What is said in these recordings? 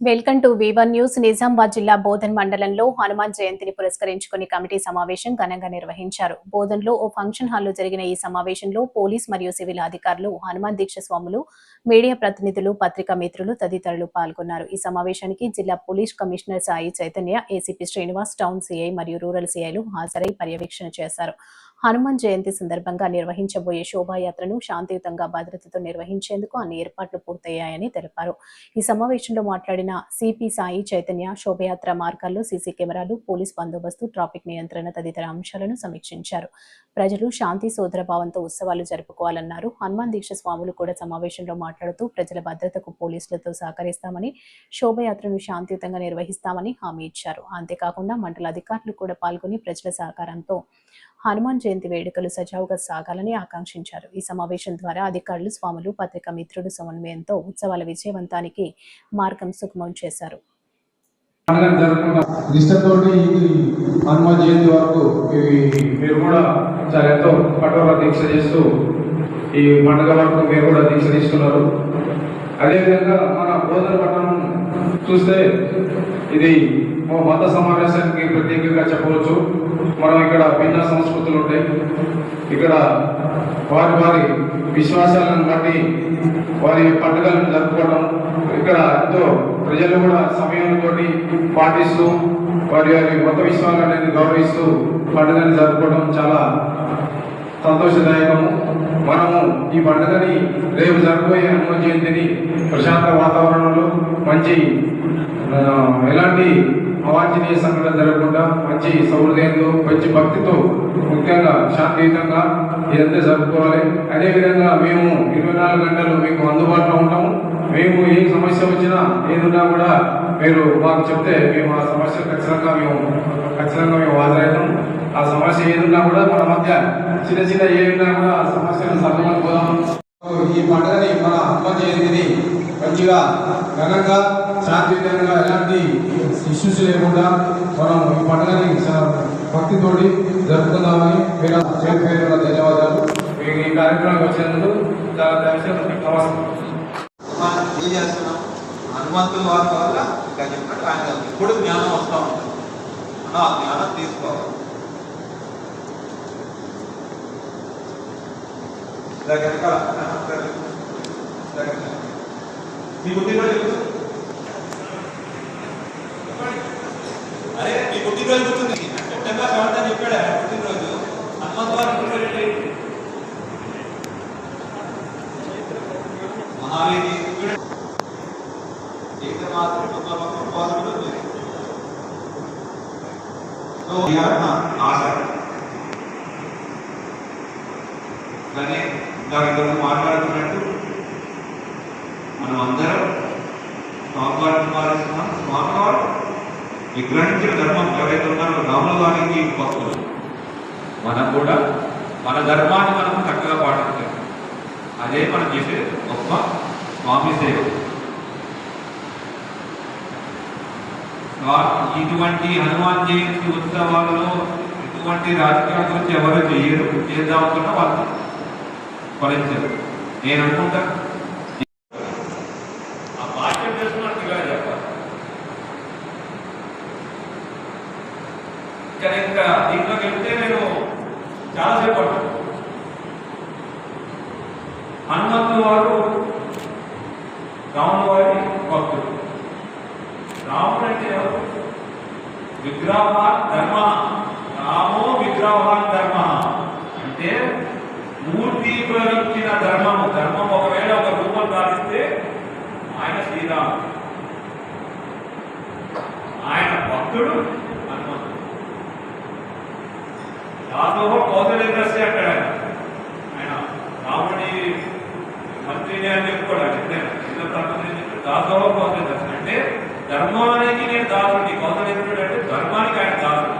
Welcome to one news Nizamabad జిల్లా బోధన్ మండలంలో హనుమాన్ జయంతిని పురస్కరించుకుని కమిటీ సమావేశం ఘనంగా నిర్వహించారు. బోధన్లో ఓ ఫంక్షన్ హాల్లో జరిగిన ఈ సమావేశంలో పోలీస్ మరియు సివిల్ అధికారులు హనుమాన్ దీక్ష స్వాములు మీడియా ప్రతినిధులు పత్రికా మిత్రులు తదితరులు పాల్గొన్నారు. ఈ సమావేశానికి జిల్లా police commissioner Sai Chaitanya ACP Srinivas town CI మరియు రూరల్ సిఐలు హాజరై పర్యవేక్షణ చేశారు. హనుమాన్ జయంతి సందర్భంగా నిర్వహించబోయే శోభాయాత్రను శాంతియుతంగా భద్రతతో నిర్వహించేందుకు అన్ని ఏర్పాట్లు పూర్తయ్యాయని తెలిపారు. ఈ సమావేశంలో మాట్లాడిన సిపి సాయి చైతన్య శోభయాత్ర మార్గాల్లో సీసీ కెమెరాలు పోలీస్ బందోబస్తు ట్రాఫిక్ నియంత్రణ తదితర అంశాలను సమీక్షించారు. ప్రజలు శాంతి సోదరభావంతో ఉత్సవాలు జరుపుకోవాలన్నారు. హనుమాన్ దీక్ష స్వాములు కూడా సమావేశంలో మాట్లాడుతూ ప్రజల భద్రతకు పోలీసులతో సహకరిస్తామని శోభయాత్రను శాంతియుతంగా నిర్వహిస్తామని హామీ ఇచ్చారు. అంతేకాకుండా మండల అధికారులు కూడా పాల్గొని ప్రజల సహకారంతో హనుమాన్ జయంతి వేడుకలు సజావుగా సాగాలని ఆకాంక్షించారు. ఈ సమావేశం ద్వారా అధికారులు స్వాములు పత్రికా మిత్రుడు సమన్వయంతో ఉత్సవాల విజయవంతానికి మార్గం సుగమం చేశారు. హనుమాన్ జయంతి వరకు మీరు కూడా చాలా ఎంతో కఠోర దీక్ష చేస్తూ ఈ పండుగ వరకు మీరు కూడా దీక్ష తీసుకున్నారు. అదేవిధంగా మన బోధన పట్టణం చూస్తే ఇది మా మత సమావేశానికి ప్రత్యేకంగా చెప్పవచ్చు. మనం ఇక్కడ భిన్న సంస్కృతులు ఉంటాయి. ఇక్కడ వారి వారి విశ్వాసాలను బట్టి వారి పండుగలను జరుపుకోవడం. ఇక్కడ ఎంతో ప్రజలు కూడా సమయంతో పాటిస్తూ వారి వారి మత విశ్వాసాలను గౌరవిస్తూ పండుగను జరుపుకోవడం చాలా సంతోషదాయకము. మనము ఈ పండుగని రేపు జరగబోయే హనుమాన్ జయంతిని ప్రశాంత వాతావరణంలో మంచి ఎలాంటి అవాంఛనీయ సంఘటన జరగకుండా మంచి సౌహృదయంతో మంచి భక్తితో ముఖ్యంగా శాంతియుతంగా ఇదంతా జరుపుకోవాలి. అదేవిధంగా మేము ఇరవై నాలుగు గంటలు మీకు అందుబాటులో ఉంటాము. మేము ఏ సమస్య వచ్చినా ఏదున్నా కూడా మీరు మాకు చెప్తే మేము ఆ సమస్య ఖచ్చితంగా మేము ఖచ్చితంగా మేము హాజరవుతాం. ఏదున్నా కూడా మన మధ్య చిన్న చిన్న ఏదున్నా కూడా ఆ సమస్యను సర్దుమని ఈ పండుగని మన అమ్మ జయంతిని మంచిగా ఘనంగా శాంతియుతంగా ఎలాంటి ఇష్యూస్ లేకుండా మనం ఈ పండుగని భక్తితోటి జరుపుకుందామని మీరు పేరు పేరున ధన్యవాదాలు. మీకు ఈ కార్యక్రమానికి వచ్చినందుకు చాలా థ్యాంక్స్ నమస్కారం మనం ఏం చేస్తున్నాం. హనుమంతుల వారి వల్ల ఇంకా చెప్పినట్టు ఆయన ఇప్పుడు జ్ఞానం వస్తూ ఉంటుంది మనం ఆ జ్ఞానం తీసుకోవాలి. ఇలా వెనకాల మీ పుట్టినరోజు అరే మీ పుట్టినరోజు గుర్తుంది. సెప్టెంబర్ సెవెంత్ అని చెప్పాడు ఆయన పుట్టినరోజు. హనుమంత్ వారి పుట్టినరోజు ఏంటి? మహావీరి జీవిత ఆశ. కానీ వారిద్దరు మాట్లాడుతున్నట్టు మనం అందరం స్వామివారిని పాలిస్తున్నాం స్వామివారు విగ్రహించిన ధర్మం ఎవరైతే ఉన్నారో రాముల వారికి భక్తులు. మనం కూడా మన ధర్మాన్ని మనం చక్కగా పాటించాం అదే మనం చేసే గొప్ప స్వామి సేవ. ఇటువంటి హనుమాన్ జయంతి ఉత్సవాలలో ఇటువంటి రాజకీయాల గురించి ఎవరు చేయరు. చేద్దామనుకున్న వాళ్ళు. ఫలించరు నేను అనుకుంటా ఆ బాధ్యత చేస్తున్నట్టు ఇలా చెప్పాలి ఇంకా దీంట్లోకి వెళ్తే నేను చాలాసేపు పడుతుంది. హనుమంతుల వారు రాముల వారి భక్తుడు రాముడు అంటే ఎవరు? విగ్రహ ధర్మ రామో విగ్రహ ధర్మ అంటే మూర్తీకరించిన ధర్మము ధర్మం ఒకవేళ ఒక రూపం దాటిస్తే ఆయన శ్రీరాముడు ఆయన భక్తుడు హనుమంతుడు. దాసోహో కౌశలేంద్రస్య అంటాడు ఆయన రాముడి మంత్రిని అని చెప్పుకోవడం ఎప్పుడైనా చిన్న దాసోహో కౌశలేంద్రస్య అంటే ధర్మానికి నేను దాసుడి కౌశలేంద్రుడు అంటే ధర్మానికి ఆయన దాసుడు.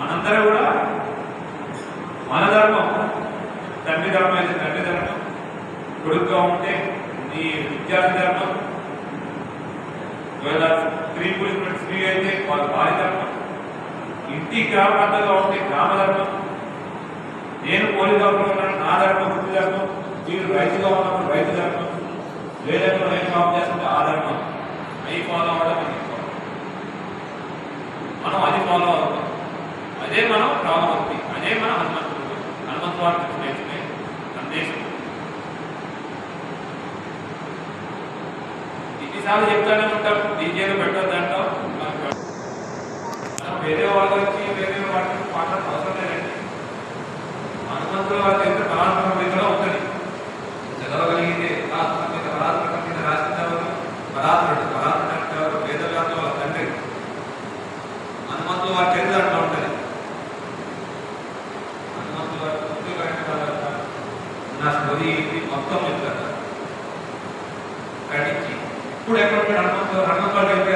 మనందరం కూడా మన ధర్మం. తండ్రి ధర్మం అయితే తండ్రి ధర్మం. కొడుకుగా ఉంటే నీ విద్యార్థి ధర్మం. స్త్రీ పురుషుడు స్త్రీ అయితే వాళ్ళు బాలిధర్మం ఇంటి గ్రామ పద్ధతిగా ఉంటే గ్రామధర్మం నేను పోలీసులో ఉన్నాను నా ధర్మం వృత్తి ధర్మం. మీరు రైతుగా ఉన్నప్పుడు రైతు ధర్మం. లేదంటే నేను బాబు చేస్తుంటే ఆ ధర్మం. అవి ఫాలో అవ్వడం మనం అది ఫాలో అవుతాం అదే మనం రామవర్తి చెప్తానే మనం డీజే వాళ్ళ గురించి వేరే వాటి గురించి మాట్లాడడం అవసరం లేదండి. హనుమంతుల వారికి చరిత్ర కళాత్మక విధంగా ఉంటుంది. చదవగలిగితే కళాత్మక మీద పరాత్మక మీద రాసినవారు కూడా ఎక్కడ అనుకో అనుకోవాలి